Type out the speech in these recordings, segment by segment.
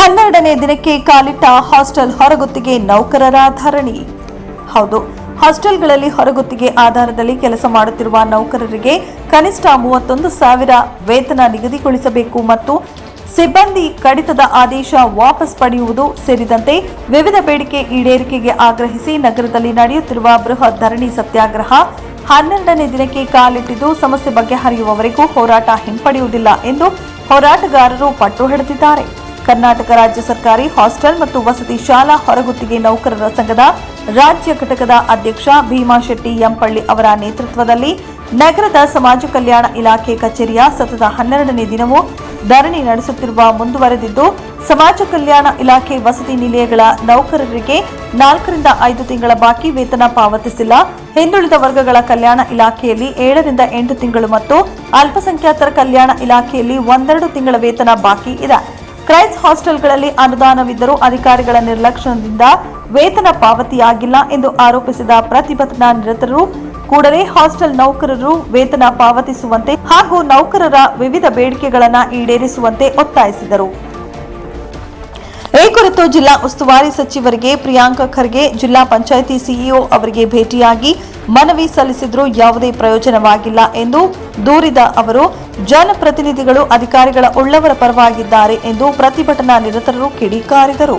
ಹನ್ನೆರಡನೇ ದಿನಕ್ಕೆ ಕಾಲಿಟ್ಟ ಹಾಸ್ಟೆಲ್ ಹೊರಗುತ್ತಿಗೆ ನೌಕರರ ಧರಣಿ. ಹೌದು, ಹಾಸ್ಟೆಲ್ಗಳಲ್ಲಿ ಹೊರಗುತ್ತಿಗೆ ಆಧಾರದಲ್ಲಿ ಕೆಲಸ ಮಾಡುತ್ತಿರುವ ನೌಕರರಿಗೆ ಕನಿಷ್ಠ ಮೂವತ್ತೊಂದು ಸಾವಿರ ವೇತನ ನಿಗದಿಗೊಳಿಸಬೇಕು ಮತ್ತು ಸಿಬ್ಬಂದಿ ಕಡಿತದ ಆದೇಶ ವಾಪಸ್ ಪಡೆಯುವುದು ಸೇರಿದಂತೆ ವಿವಿಧ ಬೇಡಿಕೆ ಈಡೇರಿಕೆಗೆ ಆಗ್ರಹಿಸಿ ನಗರದಲ್ಲಿ ನಡೆಯುತ್ತಿರುವ ಬೃಹತ್ ಧರಣಿ ಸತ್ಯಾಗ್ರಹ ಹನ್ನೆರಡನೇ ದಿನಕ್ಕೆ ಕಾಲಿಟ್ಟಿದ್ದು ಸಮಸ್ಯೆ ಬಗೆಹರಿಯುವವರೆಗೂ ಹೋರಾಟ ಹಿಂಪಡೆಯುವುದಿಲ್ಲ ಎಂದು ಹೋರಾಟಗಾರರು ಪಟ್ಟು ಹಿಡಿದಿದ್ದಾರೆ. ಕರ್ನಾಟಕ ರಾಜ್ಯ ಸರ್ಕಾರಿ ಹಾಸ್ಟೆಲ್ ಮತ್ತು ವಸತಿ ಶಾಲಾ ಹೊರಗುತ್ತಿಗೆ ನೌಕರರ ಸಂಘದ ರಾಜ್ಯ ಘಟಕದ ಅಧ್ಯಕ್ಷ ಭೀಮಾ ಶೆಟ್ಟಿ ಎಂಪಳ್ಳಿ ಅವರ ನೇತೃತ್ವದಲ್ಲಿ ನಗರದ ಸಮಾಜ ಕಲ್ಯಾಣ ಇಲಾಖೆ ಕಚೇರಿಯ ಸತತ ಹನ್ನೆರಡನೇ ದಿನವೂ ಧರಣಿ ನಡೆಸುತ್ತಿರುವ ಮುಂದುವರೆದಿದ್ದು, ಸಮಾಜ ಕಲ್ಯಾಣ ಇಲಾಖೆ ವಸತಿ ನಿಲಯಗಳ ನೌಕರರಿಗೆ ನಾಲ್ಕರಿಂದ ಐದು ತಿಂಗಳ ಬಾಕಿ ವೇತನ ಪಾವತಿಸಿಲ್ಲ. ಹಿಂದುಳಿದ ವರ್ಗಗಳ ಕಲ್ಯಾಣ ಇಲಾಖೆಯಲ್ಲಿ ಏಳರಿಂದ ಎಂಟು ತಿಂಗಳು ಮತ್ತು ಅಲ್ಪಸಂಖ್ಯಾತರ ಕಲ್ಯಾಣ ಇಲಾಖೆಯಲ್ಲಿ ಒಂದೆರಡು ತಿಂಗಳ ವೇತನ ಬಾಕಿ ಇದೆ. ಕ್ರೈಸ್ ಹಾಸ್ಟೆಲ್ಗಳಲ್ಲಿ ಅನುದಾನವಿದ್ದರೂ ಅಧಿಕಾರಿಗಳ ನಿರ್ಲಕ್ಷ್ಯದಿಂದ ವೇತನ ಪಾವತಿಯಾಗಿಲ್ಲ ಎಂದು ಆರೋಪಿಸಿದ ಪ್ರತಿಭಟನಾ ನಿರತರು, ಕೂಡಲೇ ಹಾಸ್ಟೆಲ್ ನೌಕರರು ವೇತನ ಪಾವತಿಸುವಂತೆ ಹಾಗೂ ನೌಕರರ ವಿವಿಧ ಬೇಡಿಕೆಗಳನ್ನು ಈಡೇರಿಸುವಂತೆ ಒತ್ತಾಯಿಸಿದರು. ಈ ಕುರಿತು ಜಿಲ್ಲಾ ಉಸ್ತುವಾರಿ ಸಚಿವರಿಗೆ ಪ್ರಿಯಾಂಕ ಖರ್ಗೆ, ಜಿಲ್ಲಾ ಪಂಚಾಯಿತಿ ಸಿಇಒ ಅವರಿಗೆ ಭೇಟಿಯಾಗಿ ಮನವಿ ಸಲ್ಲಿಸಿದ್ರೂ ಯಾವುದೇ ಪ್ರಯೋಜನವಾಗಿಲ್ಲ ಎಂದು ದೂರಿದ ಅವರು, ಜನಪ್ರತಿನಿಧಿಗಳು ಅಧಿಕಾರಿಗಳ ಉಳ್ಳವರ ಪರವಾಗಿದ್ದಾರೆ ಎಂದು ಪ್ರತಿಭಟನಾ ನಿರತರರು ಕಿಡಿಕಾರಿದರು.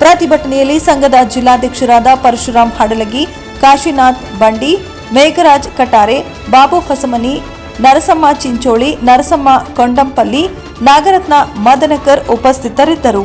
ಪ್ರತಿಭಟನೆಯಲ್ಲಿ ಸಂಘದ ಜಿಲ್ಲಾಧ್ಯಕ್ಷರಾದ ಪರಶುರಾಮ್ ಹಡಲಗಿ, ಕಾಶಿನಾಥ್ ಬಂಡಿ, ಮೇಘರಾಜ್ ಕಟಾರೆ, ಬಾಬು ಹೊಸಮನಿ, ನರಸಮ್ಮ ಚಿಂಚೋಳಿ, ನರಸಮ್ಮ ಕೊಂಡಂಪಲ್ಲಿ, ನಾಗರತ್ನ ಮದನಕರ್ ಉಪಸ್ಥಿತರಿದ್ದರು.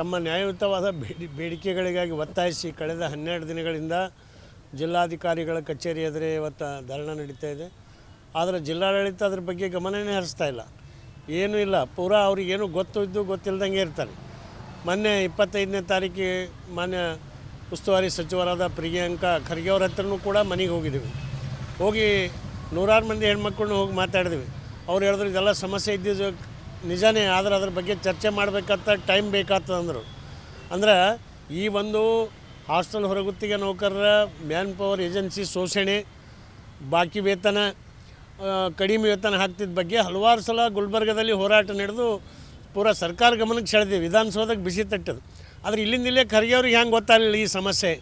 ತಮ್ಮ ನ್ಯಾಯಯುತವಾದ ಬೇಡಿ, ಬೇಡಿಕೆಗಳಿಗಾಗಿ ಒತ್ತಾಯಿಸಿ ಕಳೆದ ಹನ್ನೆರಡು ದಿನಗಳಿಂದ ಜಿಲ್ಲಾಧಿಕಾರಿಗಳ ಕಚೇರಿ ಎದುರೇ ಇವತ್ತು ಧರಣ ನಡೀತಾ ಇದೆ. ಆದರೆ ಜಿಲ್ಲಾಡಳಿತ ಅದ್ರ ಬಗ್ಗೆ ಗಮನನೇ ಹರಿಸ್ತಾ ಇಲ್ಲ. ಏನೂ ಇಲ್ಲ. ಪೂರಾ ಅವ್ರಿಗೇನು ಗೊತ್ತು ಇದ್ದು ಗೊತ್ತಿಲ್ಲದಂಗೆ ಇರ್ತಾರೆ. ಮೊನ್ನೆ ಇಪ್ಪತ್ತೈದನೇ ತಾರೀಕಿಗೆ ಮಾನ್ಯ ಉಸ್ತುವಾರಿ ಸಚಿವರಾದ ಪ್ರಿಯಾಂಕಾ ಖರ್ಗೆ ಅವ್ರ ಹತ್ರನೂ ಕೂಡ ಮನೆಗೆ ಹೋಗಿದ್ದೀವಿ ಹೋಗಿ ನೂರಾರು ಮಂದಿ ಹೆಣ್ಮಕ್ಳನ್ನೂ ಹೋಗಿ ಮಾತಾಡಿದ್ವಿ. ಅವ್ರು ಹೇಳಿದ್ರು, ಇದೆಲ್ಲ ಸಮಸ್ಯೆ ಇದ್ದಿದ್ದು ನಿಜನೇ, ಆದರೆ ಅದ್ರ ಬಗ್ಗೆ ಚರ್ಚೆ ಮಾಡಬೇಕಂತ ಟೈಮ್ ಬೇಕಾಗ್ತದೆ ಅಂದರು, ಈ ಒಂದು ಹಾಸ್ಟೆಲ್ ಹೊರಗುತ್ತಿಗೆ ನೌಕರರ ಮ್ಯಾನ್ ಪವರ್ ಏಜೆನ್ಸಿ ಶೋಷಣೆ ಬಾಕಿ ವೇತನ ಕಡಿಮೆ ವೇತನ ಹಾಕ್ತಿದ್ದ ಬಗ್ಗೆ ಹಲವಾರು ಸಲ ಗುಲ್ಬರ್ಗದಲ್ಲಿ ಹೋರಾಟ ನಡೆದು ಪೂರಾ ಸರ್ಕಾರ ಗಮನಕ್ಕೆ ಸೆಳೆದಿವಿ ವಿಧಾನಸೌಧಕ್ಕೆ ಬಿಸಿ ತಟ್ಟದು. ಆದರೆ ಇಲ್ಲಿಂದ ಇಲ್ಲೇ ಖರ್ಗೆ ಅವ್ರಿಗೆ ಹೆಂಗೆ ಗೊತ್ತಾಗಲಿಲ್ಲ ಈ ಸಮಸ್ಯೆ.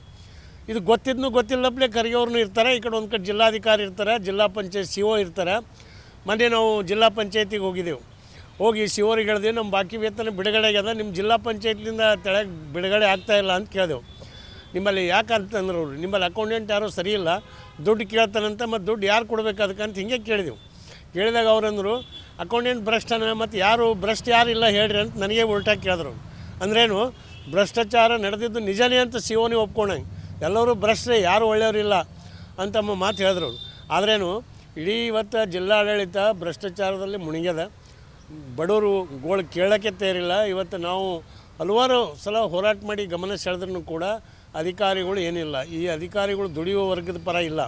ಇದು ಗೊತ್ತಿದ್ನು ಗೊತ್ತಿಲ್ಲಪ್ಲೇ ಖರ್ಗೆಯವ್ರನ್ನೂ ಇರ್ತಾರೆ. ಈ ಕಡೆ ಒಂದು ಕಡೆ ಜಿಲ್ಲಾಧಿಕಾರಿ ಇರ್ತಾರೆ, ಜಿಲ್ಲಾ ಪಂಚಾಯತ್ ಸಿ ಒ ಇರ್ತಾರೆ. ಮೊನ್ನೆ ನಾವು ಜಿಲ್ಲಾ ಪಂಚಾಯತಿಗೆ ಹೋಗಿದ್ದೆವು. ಹೋಗಿ ಹೇಳಿದ್ವಿ ನಮ್ಮ ಬಾಕಿ ವೇತನ ಬಿಡುಗಡೆ ಆಗ್ಯದ ನಿಮ್ಮ ಜಿಲ್ಲಾ ಪಂಚಾಯತ್ಲಿಂದ ತೆಳಗೆ ಬಿಡುಗಡೆ ಆಗ್ತಾಯಿಲ್ಲ ಅಂತ ಕೇಳಿದೆವು. ನಿಮ್ಮಲ್ಲಿ ಯಾಕೆ ಅಂತಂದ್ರೆ ಅವರು, ನಿಮ್ಮಲ್ಲಿ ಅಕೌಂಟೆಂಟ್ ಯಾರೂ ಸರಿ ಇಲ್ಲ, ದುಡ್ಡು ಕೇಳ್ತಾನಂತ ಮತ್ತು ದುಡ್ಡು ಯಾರು ಕೊಡ್ಬೇಕು ಅದಕ್ಕಂತ ಹಿಂಗೆ ಕೇಳಿದೆವು. ಕೇಳಿದಾಗ ಅವರಂದರು ಅಕೌಂಟೆಂಟ್ ಭ್ರಷ್ಟನ ಮತ್ತು ಯಾರು ಭ್ರಷ್ಟ ಯಾರು ಇಲ್ಲ ಹೇಳ್ರಿ ಅಂತ ನನಗೆ ಉಲ್ಟಾ ಕೇಳಿದ್ರು ಅಂದ್ರೇನು, ಭ್ರಷ್ಟಾಚಾರ ನಡೆದಿದ್ದು ನಿಜನೇ ಅಂತ ಸಿ ಓನಿ ಒಪ್ಕೊಂಡಂಗೆ. ಎಲ್ಲರೂ ಭ್ರಷ್ಟರೇ, ಯಾರು ಒಳ್ಳೆಯವರಿಲ್ಲ ಅಂತ ಅಮ್ಮ ಮಾತು ಹೇಳಿದ್ರು ಆದ್ರೇನು, ಇಡೀ ಇವತ್ತು ಜಿಲ್ಲಾಡಳಿತ ಭ್ರಷ್ಟಾಚಾರದಲ್ಲಿ ಮುಳುಗ್ಯದ ಬಡವರು ಗೋಳು ಕೇಳೋಕ್ಕೆ ತಯಾರಿಲ್ಲ. ಇವತ್ತು ನಾವು ಹಲವಾರು ಸಲ ಹೋರಾಟ ಮಾಡಿ ಗಮನ ಸೆಳೆದ್ರೂ ಕೂಡ ಅಧಿಕಾರಿಗಳು ಏನಿಲ್ಲ. ಈ ಅಧಿಕಾರಿಗಳು ದುಡಿಯುವ ವರ್ಗದ ಪರ ಇಲ್ಲ.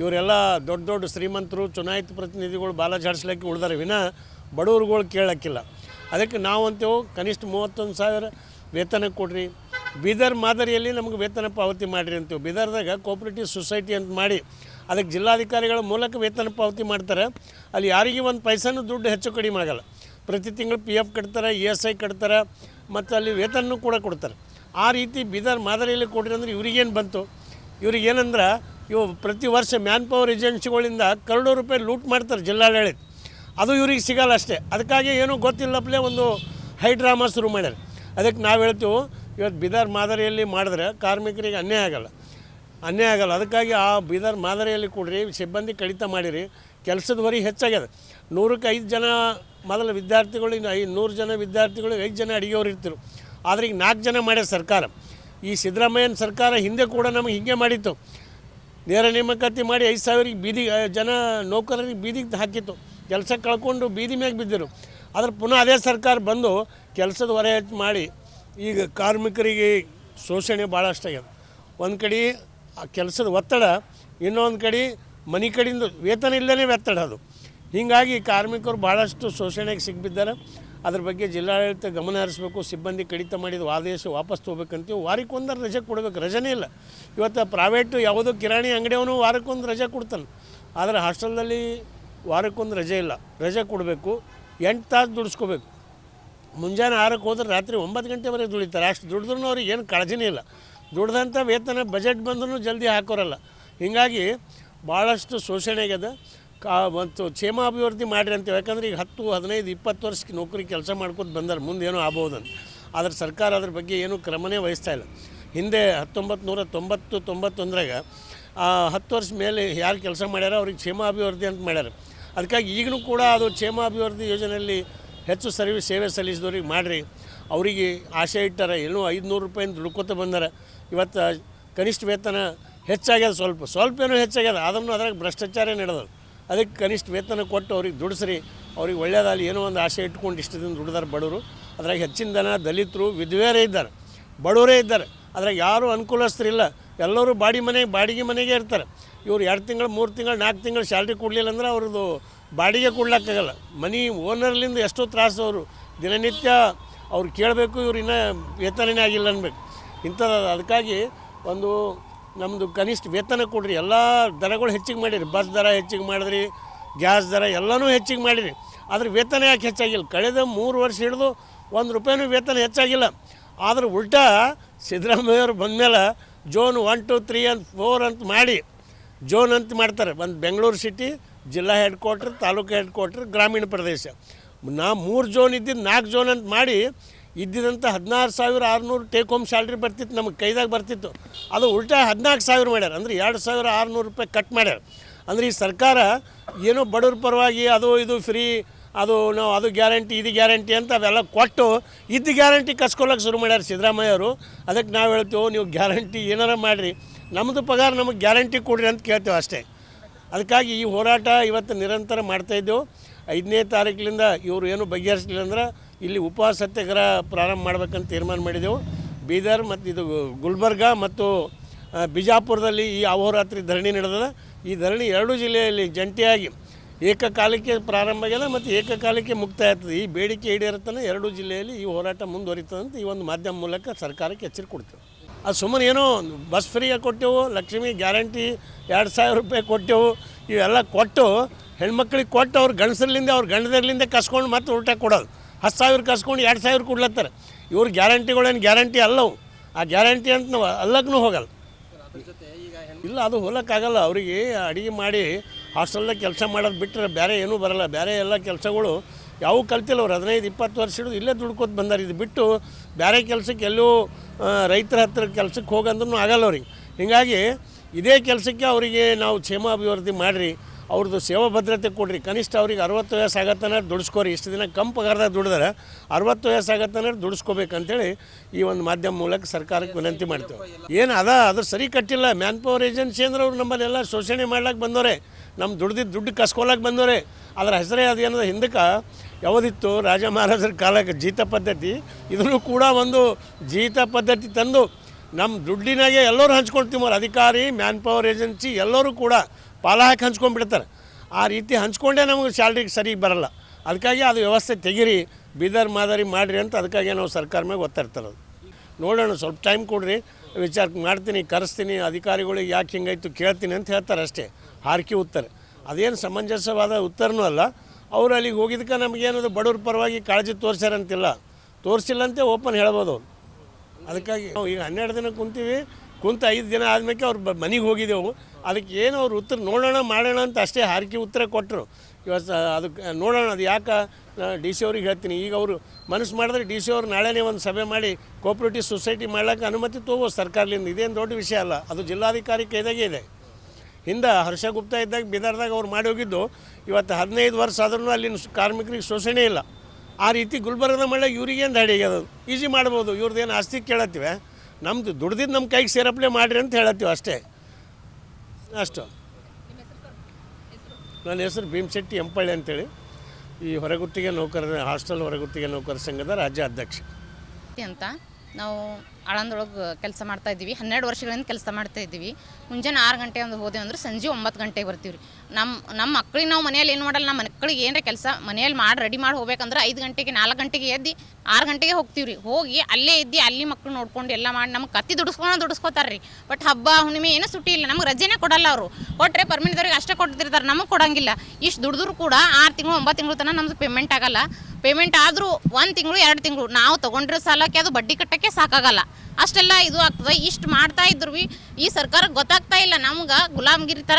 ಇವರೆಲ್ಲ ದೊಡ್ಡ ದೊಡ್ಡ ಶ್ರೀಮಂತರು, ಚುನಾಯಿತ ಪ್ರತಿನಿಧಿಗಳು ಬಾಲ ಜಾಡಿಸ್ಲಿಕ್ಕೆ ಉಳಿದಾರೆ ವಿನ ಬಡವ್ರುಗಳು ಕೇಳೋಕ್ಕಿಲ್ಲ. ಅದಕ್ಕೆ ನಾವು ಅಂತೇವು, ಕನಿಷ್ಠ ಮೂವತ್ತೊಂದು ಸಾವಿರ ವೇತನ ಕೊಡ್ರಿ. ಬೀದರ್ ಮಾದರಿಯಲ್ಲಿ ನಮಗೆ ವೇತನ ಪಾವತಿ ಮಾಡಿರಿ ಅಂತೀವಿ. ಬೀದರ್ದಾಗ ಕೋಪ್ರೇಟಿವ್ ಸೊಸೈಟಿ ಅಂತ ಮಾಡಿ ಅದಕ್ಕೆ ಜಿಲ್ಲಾಧಿಕಾರಿಗಳ ಮೂಲಕ ವೇತನ ಪಾವತಿ ಮಾಡ್ತಾರೆ. ಅಲ್ಲಿ ಯಾರಿಗೆ ಒಂದು ಪೈಸನೂ ದುಡ್ಡು ಹೆಚ್ಚು ಕಡಿಮೆ ಆಗಲ್ಲ. ಪ್ರತಿ ತಿಂಗಳು ಪಿ ಎಫ್ ಕಟ್ತಾರೆ ಇ ಎಸ್ ಐ ಕಟ್ತಾರೆ, ಮತ್ತು ಅಲ್ಲಿ ವೇತನೂ ಕೂಡ ಕೊಡ್ತಾರೆ. ಆ ರೀತಿ ಬೀದರ್ ಮಾದರಿಯಲ್ಲಿ ಕೊಡ್ರಿ ಅಂದ್ರೆ ಇವ್ರಿಗೇನು ಬಂತು? ಇವ್ರಿಗೇನಂದ್ರೆ, ಇವು ಪ್ರತಿ ವರ್ಷ ಮ್ಯಾನ್ ಪವರ್ ಏಜೆನ್ಸಿಗಳಿಂದ ಕರೋಡು ರೂಪಾಯಿ ಲೂಟ್ ಮಾಡ್ತಾರೆ ಜಿಲ್ಲಾಡಳಿತ. ಅದು ಇವ್ರಿಗೆ ಸಿಗಲ್ಲ ಅಷ್ಟೇ. ಅದಕ್ಕಾಗಿ ಏನೂ ಗೊತ್ತಿಲ್ಲಪ್ಲೆ ಒಂದು ಹೈ ಡ್ರಾಮಾ ಶುರು ಮಾಡ್ಯಾರ. ಅದಕ್ಕೆ ನಾವು ಹೇಳ್ತೀವಿ ಇವತ್ತು ಬೀದರ್ ಮಾದರಿಯಲ್ಲಿ ಮಾಡಿದ್ರೆ ಕಾರ್ಮಿಕರಿಗೆ ಅನ್ಯಾಯ ಆಗಲ್ಲ. ಅನ್ಯಾಯ ಆಗಲ್ಲ. ಅದಕ್ಕಾಗಿ ಆ ಬೀದರ್ ಮಾದರಿಯಲ್ಲಿ ಕೊಡ್ರಿ, ಸಿಬ್ಬಂದಿ ಕಡಿತ ಮಾಡಿರಿ, ಕೆಲಸದ ಹೊರಿ ಹೆಚ್ಚಾಗ್ಯದ. ನೂರಕ್ಕೆ ಐದು ಜನ ಮೊದಲು ವಿದ್ಯಾರ್ಥಿಗಳು, ಇನ್ನು ಐದು ನೂರು ಜನ ವಿದ್ಯಾರ್ಥಿಗಳು, ಐದು ಜನ ಅಡಿಗೆಯವ್ರು ಇರ್ತರು. ಆದರೆ ಈಗ ನಾಲ್ಕು ಜನ ಮಾಡ್ಯಾರ ಸರ್ಕಾರ. ಈ ಸಿದ್ದರಾಮಯ್ಯನ ಸರ್ಕಾರ ಹಿಂದೆ ಕೂಡ ನಮಗೆ ಹಿಂಗೆ ಮಾಡಿತ್ತು. ನೇರ ನೇಮಕಾತಿ ಮಾಡಿ ಐದು ಸಾವಿರಿಗೆ ಬೀದಿ ಜನ ನೌಕರರಿಗೆ ಬೀದಿಗೆ ಹಾಕಿತ್ತು. ಕೆಲಸ ಕಳ್ಕೊಂಡು ಬೀದಿ ಮ್ಯಾಗೆ ಬಿದ್ದರು. ಆದರೆ ಪುನಃ ಅದೇ ಸರ್ಕಾರ ಬಂದು ಕೆಲಸದ ಹೊರೆ ಮಾಡಿ ಈಗ ಕಾರ್ಮಿಕರಿಗೆ ಶೋಷಣೆ ಭಾಳಷ್ಟಾಗ್ಯದ ಒಂದು ಕಡೆ ಆ ಕೆಲಸದ ಒತ್ತಡ, ಇನ್ನೊಂದು ಕಡೆ ಮನೆ ಕಡೆಯಿಂದ ವೇತನ ಇಲ್ಲದೇ ಒತ್ತಡ ಅದು. ಹೀಗಾಗಿ ಕಾರ್ಮಿಕರು ಭಾಳಷ್ಟು ಶೋಷಣೆಗೆ ಸಿಗ್ಬಿದ್ದಾರೆ ಅದ್ರ ಬಗ್ಗೆ ಜಿಲ್ಲಾಡಳಿತ ಗಮನ ಹರಿಸಬೇಕು, ಸಿಬ್ಬಂದಿ ಕಡಿತ ಮಾಡಿದ ಆದೇಶ ವಾಪಸ್ ತೊಗೋಬೇಕಂತೀವಿ. ವಾರಕ್ಕೊಂದರ ರಜೆ ಕೊಡಬೇಕು, ರಜೆನೇ ಇಲ್ಲ. ಇವತ್ತು ಪ್ರೈವೇಟು ಯಾವುದೋ ಕಿರಾಣಿ ಅಂಗಡಿಯವನು ವಾರಕ್ಕೊಂದು ರಜೆ ಕೊಡ್ತಾನೆ. ಆದರೆ ಹಾಸ್ಟೆಲ್ದಲ್ಲಿ ವಾರಕ್ಕೊಂದು ರಜೆ ಇಲ್ಲ. ರಜೆ ಕೊಡಬೇಕು, ಎಂಟು ತಾಸು ದುಡಿಸ್ಕೋಬೇಕು. ಮುಂಜಾನೆ ಆರಕ್ಕೆ ಹೋದ್ರೆ ರಾತ್ರಿ ಒಂಬತ್ತು ಗಂಟೆವರೆಗೆ ದುಡಿತಾರೆ. ಅಷ್ಟು ದುಡಿದ್ರೂ ಅವ್ರಿಗೆ ಏನು ಕಾಳಜಿನೇ ಇಲ್ಲ. ದುಡ್ದಂಥ ವೇತನ ಬಜೆಟ್ ಬಂದ್ರೂ ಜಲ್ದಿ ಹಾಕೋರಲ್ಲ. ಹೀಗಾಗಿ ಭಾಳಷ್ಟು ಶೋಷಣೆ ಆಗ್ಯದ ಕಾ ಮತ್ತು ಕ್ಷೇಮಾಭಿವೃದ್ಧಿ ಮಾಡಿರಿ ಅಂತ ಯಾಕಂದ್ರೆ ಈಗ ಹತ್ತು, ಹದಿನೈದು, ಇಪ್ಪತ್ತು ವರ್ಷಕ್ಕೆ ನೌಕರಿ ಕೆಲಸ ಮಾಡ್ಕೊತ ಬಂದಾರೆ, ಮುಂದೆ ಏನೋ ಆಗ್ಬೋದಂತ ಆದರೆ ಸರ್ಕಾರ ಅದ್ರ ಬಗ್ಗೆ ಏನೂ ಕ್ರಮನೇ ವಹಿಸ್ತಾ ಇಲ್ಲ. ಹಿಂದೆ ಹತ್ತೊಂಬತ್ತು ನೂರ ತೊಂಬತ್ತು, ತೊಂಬತ್ತೊಂದರಾಗ ಹತ್ತು ವರ್ಷ ಮೇಲೆ ಯಾರು ಕೆಲಸ ಮಾಡ್ಯಾರ ಅವ್ರಿಗೆ ಕ್ಷೇಮಾಭಿವೃದ್ಧಿ ಅಂತ ಮಾಡ್ಯಾರ. ಅದಕ್ಕಾಗಿ ಈಗಲೂ ಕೂಡ ಅದು ಕ್ಷೇಮಾಭಿವೃದ್ಧಿ ಯೋಜನೆಯಲ್ಲಿ ಹೆಚ್ಚು ಸರ್ವಿಸ್, ಸೇವೆ ಸಲ್ಲಿಸಿದವ್ರಿಗೆ ಮಾಡಿರಿ. ಅವರಿಗೆ ಆಶೆ ಇಟ್ಟಾರೆ, ಏನೋ ಐದುನೂರು ರೂಪಾಯಿಂದ ದುಡ್ಕೋತ ಬಂದಾರ. ಇವತ್ತು ಕನಿಷ್ಠ ವೇತನ ಹೆಚ್ಚಾಗ್ಯದ ಸ್ವಲ್ಪ. ಸ್ವಲ್ಪ ಏನೋ ಹೆಚ್ಚಾಗ್ಯದ. ಅದನ್ನು ಅದ್ರಾಗ ಭ್ರಷ್ಟಾಚಾರ ನಡೆದದು. ಅದಕ್ಕೆ ಕನಿಷ್ಠ ವೇತನ ಕೊಟ್ಟು ಅವ್ರಿಗೆ ದುಡಿಸ್ರಿ. ಅವ್ರಿಗೆ ಒಳ್ಳೇದಾಗಲಿ ಏನೋ ಒಂದು ಆಸೆ ಇಟ್ಕೊಂಡು ಇಷ್ಟು ದಿನ ದುಡಿದಾರೆ ಬಡವರು. ಅದ್ರಾಗ ಹೆಚ್ಚಿನ ಜನ ದಲಿತರು, ವಿಧವೆಯರೇ ಇದ್ದಾರೆ. ಬಡವರೇ ಇದ್ದಾರೆ. ಅದ್ರಾಗ ಯಾರೂ ಅನುಕೂಲಸ್ಥರಿಲ್ಲ. ಎಲ್ಲರೂ ಬಾಡಿ ಮನೆ, ಬಾಡಿಗೆ ಮನೆಗೆ ಇರ್ತಾರೆ. ಇವ್ರು ಎರಡು ತಿಂಗಳು, ಮೂರು ತಿಂಗಳು, ನಾಲ್ಕು ತಿಂಗಳು ಸ್ಯಾಲ್ರಿ ಕೊಡಲಿಲ್ಲ ಅಂದ್ರೆ ಅವ್ರದ್ದು ಬಾಡಿಗೆ ಕೊಡ್ಲಿಕ್ಕಾಗಲ್ಲ. ಮನಿ ಓನರ್ಲಿಂದ ಎಷ್ಟೋ ತ್ರಾಸು ಅವರು. ದಿನನಿತ್ಯ ಅವ್ರು ಕೇಳಬೇಕು, ಇವ್ರು ಇನ್ನೂ ವೇತನನೇ ಆಗಿಲ್ಲ ಅನ್ಬೇಕು. ಇಂಥದ್ದು ಅದಕ್ಕಾಗಿ ಒಂದು ನಮ್ಮದು ಕನಿಷ್ಠ ವೇತನ ಕೊಡ್ರಿ, ಎಲ್ಲ ದರಗಳು ಹೆಚ್ಚಿಗೆ ಮಾಡಿರಿ. ಬಸ್ ದರ ಹೆಚ್ಚಿಗೆ ಮಾಡಿದ್ರಿ, ಗ್ಯಾಸ್ ದರ ಎಲ್ಲನೂ ಹೆಚ್ಚಿಗೆ ಮಾಡಿರಿ. ಆದ್ರೆ ವೇತನ ಯಾಕೆ ಹೆಚ್ಚಾಗಿಲ್ಲ? ಕಳೆದ ಮೂರು ವರ್ಷ ಹಿಡಿದು ಒಂದು ರೂಪಾಯಿನೂ ವೇತನ ಹೆಚ್ಚಾಗಿಲ್ಲ. ಆದ್ರೆ ಉಲ್ಟಾ ಸಿದ್ದರಾಮಯ್ಯವ್ರು ಬಂದಮೇಲೆ ಜೋನ್ ಒನ್ ಟು ತ್ರೀ ಅಂತ ಫೋರ್ ಅಂತ ಮಾಡಿ, ಜೋನ್ ಅಂತ ಮಾಡ್ತಾರೆ. ಒಂದು ಬೆಂಗಳೂರು ಸಿಟಿ ಜಿಲ್ಲಾ head quarter taluk head quarter ಗ್ರಾಮೀಣ ಪ್ರದೇಶ. ನಾ ಮೂರು ಜೋನ್ ಇದ್ದಿದ್ದು ನಾಲ್ಕು ಜೋನ್ ಅಂತ ಮಾಡಿ ಇದ್ದಿದ್ದಂಥ ಹದಿನಾರು ಸಾವಿರ ಆರುನೂರು ಟೇಕ್ ಹೋಮ್ ಸ್ಯಾಲ್ರಿ ಬರ್ತಿತ್ತು, ನಮಗೆ ಕೈದಾಗ ಬರ್ತಿತ್ತು. ಅದು ಉಲ್ಟಾ ಹದಿನಾಲ್ಕು ಸಾವಿರ ಮಾಡ್ಯಾರ. ಅಂದ್ರೆ ಎರಡು ಸಾವಿರ ಆರುನೂರು ರೂಪಾಯಿ ಕಟ್ ಮಾಡ್ಯಾರ. ಅಂದ್ರೆ ಈ ಸರ್ಕಾರ ಏನೋ ಬಡವ್ರ ಪರವಾಗಿ ಅದು ಇದು ಫ್ರೀ ಅದು ನಾವು ಅದು ಗ್ಯಾರಂಟಿ ಇದು ಗ್ಯಾರಂಟಿ ಅಂತ ಅವೆಲ್ಲ ಕೊಟ್ಟು ಇದು ಗ್ಯಾರಂಟಿ ಕಸ್ಕೊಳಕ್ಕೆ ಶುರು ಮಾಡ್ಯಾರ ಸಿದ್ದರಾಮಯ್ಯ ಅವರು. ಅದಕ್ಕೆ ನಾವು ಹೇಳ್ತೇವೆ, ನೀವು ಗ್ಯಾರಂಟಿ ಏನಾರ ಮಾಡಿರಿ. ನಮ್ಮದು ಪಗಾರ ನಮಗೆ ಗ್ಯಾರಂಟಿ ಕೊಡ್ರಿ ಅಂತ ಕೇಳ್ತೇವೆ ಅಷ್ಟೇ. ಅದಕ್ಕಾಗಿ ಈ ಹೋರಾಟ ಇವತ್ತು ನಿರಂತರ ಮಾಡ್ತಾಯಿದ್ದೆವು ಐದನೇ ತಾರೀಕಿನಿಂದ ಇವರು ಏನು ಬಗೆಹರಿಸಲಿಲ್ಲ ಅಂದ್ರೆ ಇಲ್ಲಿ ಉಪವಾಸ ಸತ್ಯಾಗ್ರಹ ಪ್ರಾರಂಭ ಮಾಡ್ಬೇಕಂತ ತೀರ್ಮಾನ ಮಾಡಿದೆವು. ಬೀದರ್ ಮತ್ತು ಇದು ಗುಲ್ಬರ್ಗ ಮತ್ತು ಬಿಜಾಪುರದಲ್ಲಿ ಈ ಅಹೋರಾತ್ರಿ ಧರಣಿ ನಡೆದದ. ಈ ಧರಣಿ ಎರಡೂ ಜಿಲ್ಲೆಯಲ್ಲಿ ಜಂಟಿಯಾಗಿ ಏಕಕಾಲಕ್ಕೆ ಪ್ರಾರಂಭ ಆಗ್ಯದ ಮತ್ತು ಏಕಕಾಲಕ್ಕೆ ಮುಕ್ತಾಯ ಆಗ್ತದೆ ಈ ಬೇಡಿಕೆ ಈಡೇರುತ್ತಾನೆ ಎರಡೂ ಜಿಲ್ಲೆಯಲ್ಲಿ ಈ ಹೋರಾಟ ಮುಂದುವರಿತದಂತ ಈ ಒಂದು ಮಾಧ್ಯಮ ಮೂಲಕ ಸರ್ಕಾರಕ್ಕೆ ಎಚ್ಚರಿಕೆ ಕೊಡ್ತೇವೆ. ಅದು ಸುಮ್ಮನೆ ಏನೋ ಬಸ್ ಫ್ರೀಯಾಗಿ ಕೊಟ್ಟೆವು, ಲಕ್ಷ್ಮಿ ಗ್ಯಾರಂಟಿ ಎರಡು ಸಾವಿರ ರೂಪಾಯಿ ಕೊಟ್ಟೆವು, ಇವೆಲ್ಲ ಕೊಟ್ಟು ಹೆಣ್ಮಕ್ಳಿಗೆ ಕೊಟ್ಟು ಅವ್ರ ಗಂಡಸರ್ಲಿಂದ ಅವ್ರ ಗಂಡದರ್ಲಿಂದ ಕಸ್ಕೊಂಡು ಮತ್ತೆ ಊಟ ಕೊಡೋದು. ಹತ್ತು ಸಾವಿರ ಕಸ್ಕೊಂಡು ಎರಡು ಸಾವಿರ ಕೊಡ್ಲತ್ತಾರೆ. ಇವ್ರ ಗ್ಯಾರಂಟಿಗಳೇನು ಗ್ಯಾರಂಟಿ ಅಲ್ಲವು. ಆ ಗ್ಯಾರಂಟಿ ಅಂತ ನಾವು ಅಲ್ಲಕ್ಕೂ ಹೋಗಲ್ಲ. ಇಲ್ಲ, ಅದು ಹೋಲಕ್ಕಾಗಲ್ಲ. ಅವರಿಗೆ ಅಡುಗೆ ಮಾಡಿ ಹಾಸ್ಟೆಲ್ದಾಗ ಕೆಲಸ ಮಾಡೋದು ಬಿಟ್ಟರೆ ಬೇರೆ ಏನೂ ಬರಲ್ಲ. ಬೇರೆ ಎಲ್ಲ ಕೆಲಸಗಳು ಯಾವೂ ಕಲ್ತಿಲ್ಲ. ಅವ್ರು ಹದಿನೈದು, ಇಪ್ಪತ್ತು ವರ್ಷ ಹಿಡಿದು ಇಲ್ಲೇ ದುಡ್ಕೋತ ಬಂದಾರೆ. ಇದು ಬಿಟ್ಟು ಬೇರೆ ಕೆಲಸಕ್ಕೆ ಎಲ್ಲೂ ರೈತರ ಹತ್ರ ಕೆಲಸಕ್ಕೆ ಹೋಗಂದ್ರೂ ಆಗಲ್ಲ ಅವ್ರಿಗೆ. ಹೀಗಾಗಿ ಇದೇ ಕೆಲಸಕ್ಕೆ ಅವರಿಗೆ ನಾವು ಕ್ಷೇಮಾಭಿವೃದ್ಧಿ ಮಾಡಿರಿ. ಅವ್ರದ್ದು ಸೇವಾ ಭದ್ರತೆ ಕೊಡ್ರಿ. ಕನಿಷ್ಠ ಅವ್ರಿಗೆ ಅರವತ್ತು ವಯಸ್ಸು ಆಗತ್ತನ ದುಡಿಸ್ಕೋರಿ. ಇಷ್ಟು ದಿನ ಕಮ್ಮು ಪಗಾರದಾಗ ದುಡಿದ್ರೆ. ಅರವತ್ತು ವಯಸ್ಸು ಆಗತ್ತನ ದುಡಿಸ್ಕೋಬೇಕಂತೇಳಿ ಈ ಒಂದು ಮಾಧ್ಯಮ ಮೂಲಕ ಸರ್ಕಾರಕ್ಕೆ ವಿನಂತಿ ಮಾಡ್ತೇವೆ. ಏನು ಅದ? ಅದು ಸರಿ ಕಟ್ಟಿಲ್ಲ. ಮ್ಯಾನ್ ಪವರ್ ಏಜೆನ್ಸಿ ಅಂದ್ರೆ ಅವ್ರು ನಮ್ಮಲ್ಲೆಲ್ಲ ಶೋಷಣೆ ಮಾಡ್ಲಾಕ ಬಂದವ್ರೆ. ನಮ್ಮ ದುಡ್ದಿದ್ದು ದುಡ್ಡು ಕಸ್ಕೊಳಕ್ಕೆ ಬಂದವ್ರೆ. ಅದರ ಹೆಸರೇ ಅದೇನದ ಹಿಂದಕ್ಕೆ ಯಾವುದಿತ್ತು? ರಾಜ ಮಹಾರಾಜರ ಕಾಲಕ್ಕೆ ಜೀತ ಪದ್ಧತಿ. ಇದನ್ನು ಕೂಡ ಒಂದು ಜೀತ ಪದ್ಧತಿ ತಂದು ನಮ್ಮ ದುಡ್ಡಿನಾಗೆ ಎಲ್ಲರೂ ಹಂಚ್ಕೊಳ್ತೀವಿ ಅಧಿಕಾರಿ ಮ್ಯಾನ್ ಪವರ್ ಏಜೆನ್ಸಿ ಎಲ್ಲರೂ ಕೂಡ ಪಾಲ ಹಾಕಿ ಹಂಚ್ಕೊಂಡ್ಬಿಡ್ತಾರೆ. ಆ ರೀತಿ ಹಂಚ್ಕೊಂಡೇ ನಮಗೆ ಸ್ಯಾಲ್ರಿಗೆ ಸರಿಗೆ ಬರಲ್ಲ. ಅದಕ್ಕಾಗಿ ಅದು ವ್ಯವಸ್ಥೆ ತೆಗಿರಿ, ಬೀದರ್ ಮಾದರಿ ಮಾಡಿರಿ ಅಂತ ಅದಕ್ಕಾಗಿ ನಾವು ಸರ್ಕಾರ ಮೇಲೆ ಒತ್ತಾ ಇರ್ತಾರೆ ನೋಡೋಣ, ಸ್ವಲ್ಪ ಟೈಮ್ ಕೊಡ್ರಿ, ವಿಚಾರ ಮಾಡ್ತೀನಿ, ಕರೆಸ್ತೀನಿ, ಅಧಿಕಾರಿಗಳಿಗೆ ಯಾಕೆ ಹಿಂಗಾಯ್ತು ಕೇಳ್ತೀನಿ ಅಂತ ಹೇಳ್ತಾರೆ ಅಷ್ಟೇ. ಹಾರ್ಕಿ ಉತ್ತರ. ಅದೇನು ಸಮಂಜಸವಾದ ಉತ್ತರನೂ ಅಲ್ಲ. ಅವರು ಅಲ್ಲಿಗೆ ಹೋಗಿದ್ದಕ್ಕೆ ನಮಗೇನದು ಬಡವ್ರ ಪರವಾಗಿ ಕಾಳಜಿ ತೋರಿಸ್ಯಾರಂತಿಲ್ಲ. ತೋರಿಸಿಲ್ಲಂತೆ ಓಪನ್ ಹೇಳ್ಬೋದು ಅದಕ್ಕಾಗಿ ನಾವು ಈಗ ಹನ್ನೆರಡು ದಿನ ಕುಂತೀವಿ. ಕುಂತ ಐದು ದಿನ ಆದ್ಮೇಲೆ ಅವ್ರು ಬ ಮನೆಗೆ ಹೋಗಿದ್ದೆವು. ಅದಕ್ಕೆ ಏನು ಅವ್ರು ಉತ್ತರ ನೋಡೋಣ, ಮಾಡೋಣ ಅಂತ ಅಷ್ಟೇ ಹಾರಿಕೆ ಉತ್ತರ ಕೊಟ್ಟರು ಇವತ್ತು ಅದಕ್ಕೆ ನೋಡೋಣ, ಅದು ಯಾಕೆ? ಡಿ ಸಿ ಅವ್ರಿಗೆ ಹೇಳ್ತೀನಿ. ಈಗ ಅವರು ಮನಸ್ಸು ಮಾಡಿದ್ರೆ ಡಿ ಸಿ ಅವ್ರು ನಾಳೆನೇ ಒಂದು ಸಭೆ ಮಾಡಿ ಕೋಪ್ರೇಟಿವ್ ಸೊಸೈಟಿ ಮಾಡ್ಲಿಕ್ಕೆ ಅನುಮತಿ ತೊಗೋ ಸರ್ಕಾರದಿಂದ. ಇದೇನು ದೊಡ್ಡ ವಿಷಯ ಅಲ್ಲ. ಅದು ಜಿಲ್ಲಾಧಿಕಾರಿ ಕೈದಾಗೆ ಇದೆ. ಹಿಂದೆ ಹರ್ಷ ಗುಪ್ತಾ ಇದ್ದಾಗ ಬೀದರ್ದಾಗ ಅವ್ರು ಮಾಡಿ ಹೋಗಿದ್ದು. ಇವತ್ತು ಹದಿನೈದು ವರ್ಷ ಆದ್ರೂ ಅಲ್ಲಿನ ಕಾರ್ಮಿಕರಿಗೆ ಶೋಷಣೆ ಇಲ್ಲ. ಆ ರೀತಿ ಗುಲ್ಬರ್ಗದ ಮಳೆ ಇವ್ರಿಗೇನು ದಾಡಿ ಅದು ಈಸಿ ಮಾಡ್ಬೋದು. ಇವ್ರದ್ದೇನು ಆಸ್ತಿ ಕೇಳತ್ತೀವಿ. ನಮ್ದು ದುಡ್ದಿದ್ದು ನಮ್ಮ ಕೈಗೆ ಸೇರಪ್ಲೆ ಮಾಡಿರಿ ಅಂತ ಹೇಳತ್ತೀವಿ ಅಷ್ಟೇ. ಅಷ್ಟು. ನನ್ನ ಹೆಸರು ಭೀಮಶೆಟ್ಟಿ ಎಂಪಳ್ಳಿ ಅಂತೇಳಿ. ಈ ಹೊರಗುತ್ತಿಗೆ ನೌಕರರ, ಹಾಸ್ಟೆಲ್ ಹೊರಗುತ್ತಿಗೆ ನೌಕರ ಸಂಘದ ರಾಜ್ಯ ಅಧ್ಯಕ್ಷ ಅಂತ ನಾವು ಆಳಂದೊಳಗೆ ಕೆಲಸ ಮಾಡ್ತಾ ಇದ್ದೀವಿ. ಹನ್ನೆರಡು ವರ್ಷಗಳಿಂದ ಕೆಲಸ ಮಾಡ್ತಾ ಇದ್ದೀವಿ. ಮುಂಜಾನೆ ಆರು ಗಂಟೆ ಒಂದು ಹೋದೆವು ಅಂದ್ರೆ ಸಂಜೆ ಒಂಬತ್ತು ಗಂಟೆಗೆ ಬರ್ತೀವಿ ರೀ. ನಮ್ಮ ನಮ್ಮ ಮಕ್ಳಿಗೆ ನಾವು ಮನೆಯಲ್ಲಿ ಏನು ಮಾಡಲ್ಲ ನಮ್ಮ ಮಕ್ಕಳಿಗೆ ಏನರ ಕೆಲಸ ಮನೆಯಲ್ಲಿ ಮಾಡಿ, ರೆಡಿ ಮಾಡಿ ಹೋಗ್ಬೇಕಂದ್ರೆ ಐದು ಗಂಟೆಗೆ, ನಾಲ್ಕು ಗಂಟೆಗೆ ಎದ್ದು ಆರು ಗಂಟೆಗೆ ಹೋಗ್ತೀವಿ ರೀ. ಹೋಗಿ ಅಲ್ಲೇ ಇದ್ದು ಅಲ್ಲಿ ಮಕ್ಳು ನೋಡ್ಕೊಂಡು ಎಲ್ಲ ಮಾಡಿ ನಮ್ಗೆ ಕತ್ತಿ ದುಡಿಸ್ಕೊಂಡು ದುಡಿಸ್ಕೋತಾರೆ ರೀ. ಬಟ್ ಹಬ್ಬ, ಹುಣ್ಣಿಮೆ ಏನೂ ಸುಟ್ಟಿ ಇಲ್ಲ. ನಮ್ಗೆ ರಜೆನೇ ಕೊಡಲ್ಲ ಅವರು. ಕೊಟ್ಟರೆ ಪರ್ಮಿಟ್ದವ್ರಿಗೆ ಅಷ್ಟೇ ಕೊಟ್ಟಿರ್ತಾರೆ ನಮಗೆ ಕೊಡೋಂಗಿಲ್ಲ. ಇಷ್ಟು ದುಡಿದ್ರು ಕೂಡ ಆರು ತಿಂಗಳು, ಒಂಬತ್ತು ತಿಂಗಳು ತನಕ ನಮ್ದು ಪೇಮೆಂಟ್ ಆಗಲ್ಲ. ಪೇಮೆಂಟ್ ಆದರೂ ಒಂದು ತಿಂಗಳು, ಎರಡು ತಿಂಗಳು. ನಾವು ತೊಗೊಂಡಿರೋ ಸಾಲಕ್ಕೆ ಅದು ಬಡ್ಡಿ ಕಟ್ಟೋಕ್ಕೆ ಸಾಕಾಗಲ್ಲ. ಅಷ್ಟೆಲ್ಲ ಇದು ಆಗ್ತದೆ. ಇಷ್ಟು ಮಾಡ್ತಾ ಇದ್ರು ಈ ಸರ್ಕಾರಕ್ಕೆ ಗೊತ್ತಾಗ್ತಾ ಇಲ್ಲ ನಮ್ಗೆ ಗುಲಾಮಗಿರಿ ಥರ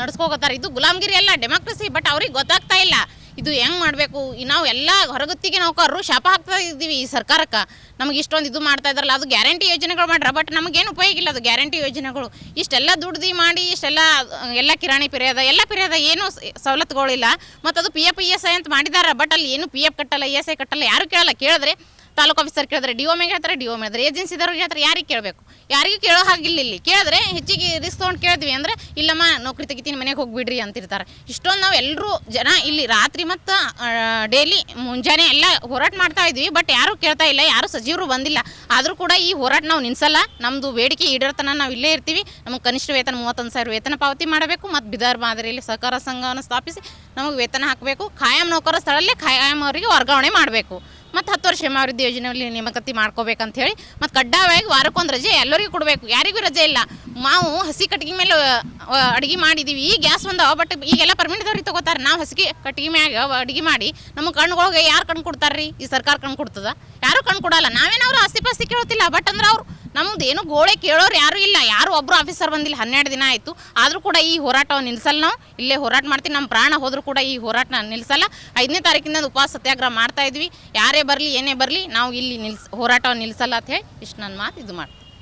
ನಡ್ಸ್ಕೋತಾರೆ ಇದು ಗುಲಾಮ್ಗಿರಿ ಅಲ್ಲ, ಡೆಮಾಕ್ರಸಿ, ಬಟ್ ಅವ್ರಿಗೆ ಗೊತ್ತಾಗ್ತಾ ಇಲ್ಲ. ಇದು ಹೆಂಗೆ ಮಾಡಬೇಕು? ನಾವು ಎಲ್ಲ ಹೊರಗುತ್ತಿಗೆ ನೌಕರರು ಶಾಪ ಹಾಕ್ತಾ ಇದ್ದೀವಿ ಈ ಸರ್ಕಾರಕ್ಕೆ. ನಮಗೆ ಇಷ್ಟೊಂದು ಇದು ಮಾಡ್ತಾ ಇದ್ರಲ್ಲ, ಅದು ಗ್ಯಾರಂಟಿ ಯೋಜನೆಗಳು ಮಾಡ್ರ, ಬಟ್ ನಮಗೇನು ಉಪಯೋಗ ಇಲ್ಲ ಅದು ಗ್ಯಾರಂಟಿ ಯೋಜನೆಗಳು. ಇಷ್ಟೆಲ್ಲ ದುಡ್ದು ಮಾಡಿ, ಇಷ್ಟೆಲ್ಲ, ಎಲ್ಲ ಕಿರಾಣಿ ಪಿರಿಯದ, ಎಲ್ಲ ಪಿರಿಯದ ಏನು ಸವಲತ್ತುಗಳಿಲ್ಲ. ಮತ್ತು ಅದು P F E S I ಅಂತ ಮಾಡಿದಾರೆ, ಬಟ್ ಅಲ್ಲಿ ಏನು ಪಿ ಎಫ್ ಕಟ್ಟಲ್ಲ ಇ ಎಸ್ ಐ ಕಟ್ಟಲ್ಲ, ಯಾರು ಕೇಳಲ್ಲ. ಕೇಳಿದ್ರೆ ತಾಲೂಕು ಆಫೀಸರ್ ಕೇಳಿದ್ರೆ, ಡಿ ಮೇಗೆ ಹೇಳ್ತಾರೆ, ಡಿ ಒ ಹೇಳ್ತಾರೆ. ಏಜೆನ್ಸಿದವ್ರಿಗೆ ಹೇಳ್ತಾರೆ, ಯಾರಿಗೆ ಕೇಳಬೇಕು? ಯಾರಿಗೂ ಕೇಳೋ ಹಾಗಿಲ್ಲ ಇಲ್ಲಿ ಕೇಳಿದ್ರೆ ಹೆಚ್ಚಿಗೆ ರಿಸ್ಕ್ ತೊಗೊಂಡು ಕೇಳಿದ್ವಿ ಅಂದರೆ, ಇಲ್ಲಮ್ಮ, ನೌಕರಿ ತೆಗಿತೀನಿ, ಮನೆಗೆ ಹೋಗಿಬಿಡ್ರಿ ಅಂತಿರ್ತಾರೆ. ಇಷ್ಟೊಂದು ನಾವು ಎಲ್ಲರೂ ಜನ ಇಲ್ಲಿ ರಾತ್ರಿ ಮತ್ತು ಡೈಲಿ ಮುಂಜಾನೆ ಎಲ್ಲ ಹೋರಾಟ ಮಾಡ್ತಾ ಇದ್ವಿ. ಬಟ್ ಯಾರೂ ಕೇಳ್ತಾ ಇಲ್ಲ, ಯಾರೂ ಸಜೀವರು ಬಂದಿಲ್ಲ. ಆದರೂ ಕೂಡ ಈ ಹೋರಾಟ ನಾವು ನಿನ್ಸಲ್ಲ ನಮ್ಮದು ಬೇಡಿಕೆ ಈಡೇರ್ತನ ನಾವು ಇಲ್ಲೇ ಇರ್ತೀವಿ. ನಮಗೆ ಕನಿಷ್ಠ ವೇತನ ಮೂವತ್ತೊಂದು ಸಾವಿರ ವೇತನ ಪಾವತಿ ಮಾಡಬೇಕು. ಮತ್ತು ಬಿದರ್ ಮಾದರಿಯಲ್ಲಿ ಸಹಕಾರ ಸಂಘವನ್ನು ಸ್ಥಾಪಿಸಿ ನಮಗೆ ವೇತನ ಹಾಕಬೇಕು. ಖಾಯಂ ನೌಕರ ಸ್ಥಳಲ್ಲೇ ಖಾಯಂ ಅವರಿಗೆ ವರ್ಗಾವಣೆ ಮಾಡಬೇಕು. ಮತ್ತು ಹತ್ತು ವರ್ಷ ಕ್ಷೇಮಾಭಿವೃದ್ಧಿ ಯೋಜನೆಯಲ್ಲಿ ನೇಮಕಾತಿ ಮಾಡ್ಕೋಬೇಕಂತ ಹೇಳಿ ಮತ್ತು ಕಡ್ಡಾಯವಾಗಿ ವಾರಕ್ಕೊಂದು ರಜೆ ಎಲ್ಲರಿಗೂ ಕೊಡಬೇಕು. ಯಾರಿಗೂ ರಜೆ ಇಲ್ಲ. ನಾವು ಹಸಿ ಕಟ್ಟಿಗೆ ಮೇಲೆ ಅಡುಗೆ ಮಾಡಿದ್ದೀವಿ ಈ ಗ್ಯಾಸ್ ಬಂದವ ಬಟ್ ಈಗೆಲ್ಲ ಪರ್ಮಿಟ್ದವ್ರಿಗೆ ತಗೋತಾರೆ. ನಾವು ಹಸಿಗೆ ಕಟ್ಟಿಗೆ ಮ್ಯಾಗ ಅಡುಗೆ ಮಾಡಿ, ನಮ್ಮ ಕಣ್ಗಳಿಗೆ ಯಾರು ಕಣ್ಣು ಕೊಡ್ತಾರ್ರಿ? ಈ ಸರ್ಕಾರ ಕಣ್ಣು ಕೊಡ್ತದ? ಯಾರು ಕಣ್ಣು ಕೊಡಲ್ಲ. ನಾವೇನವ್ರು ಆಸ್ತಿ ಪಾಸ್ತಿ ಕೇಳುತ್ತಿಲ್ಲ ಬಟ್ ಅಂದ್ರೆ ಅವ್ರು ನಮ್ದು ಏನು ಗೋಳೆ ಕೇಳೋರು ಯಾರು ಇಲ್ಲ. ಯಾರು ಒಬ್ಬರು ಆಫೀಸರ್ ಬಂದಿಲ್ಲ. ಹನ್ನೆರಡು ದಿನ ಆಯಿತು. ಆದರೂ ಕೂಡ ಈ ಹೋರಾಟವನ್ನು ನಿಲ್ಸಲ್ಲ ನಾವು. ಇಲ್ಲೇ ಹೋರಾಟ ಮಾಡ್ತೀವಿ. ನಮ್ಮ ಪ್ರಾಣ ಹೋದರೂ ಕೂಡ ಈ ಹೋರಾಟ ನಿಲ್ಸಲ್ಲ. ಐದನೇ ತಾರೀಕಿಂದ ಉಪವಾಸ ಸತ್ಯಾಗ್ರಹ ಮಾಡ್ತಾ ಇದ್ವಿ. ಯಾರೇ ಬರಲಿ, ಏನೇ ಬರಲಿ, ನಾವು ಇಲ್ಲಿ ನಿಲ್ಸ್ ಹೋರಾಟ ನಿಲ್ಸಲ್ಲ ಅಂತ ಹೇಳಿ ಇಷ್ಟು ನನ್ನ ಮಾತು ಇದು ಮಾಡ್ತೀನಿ.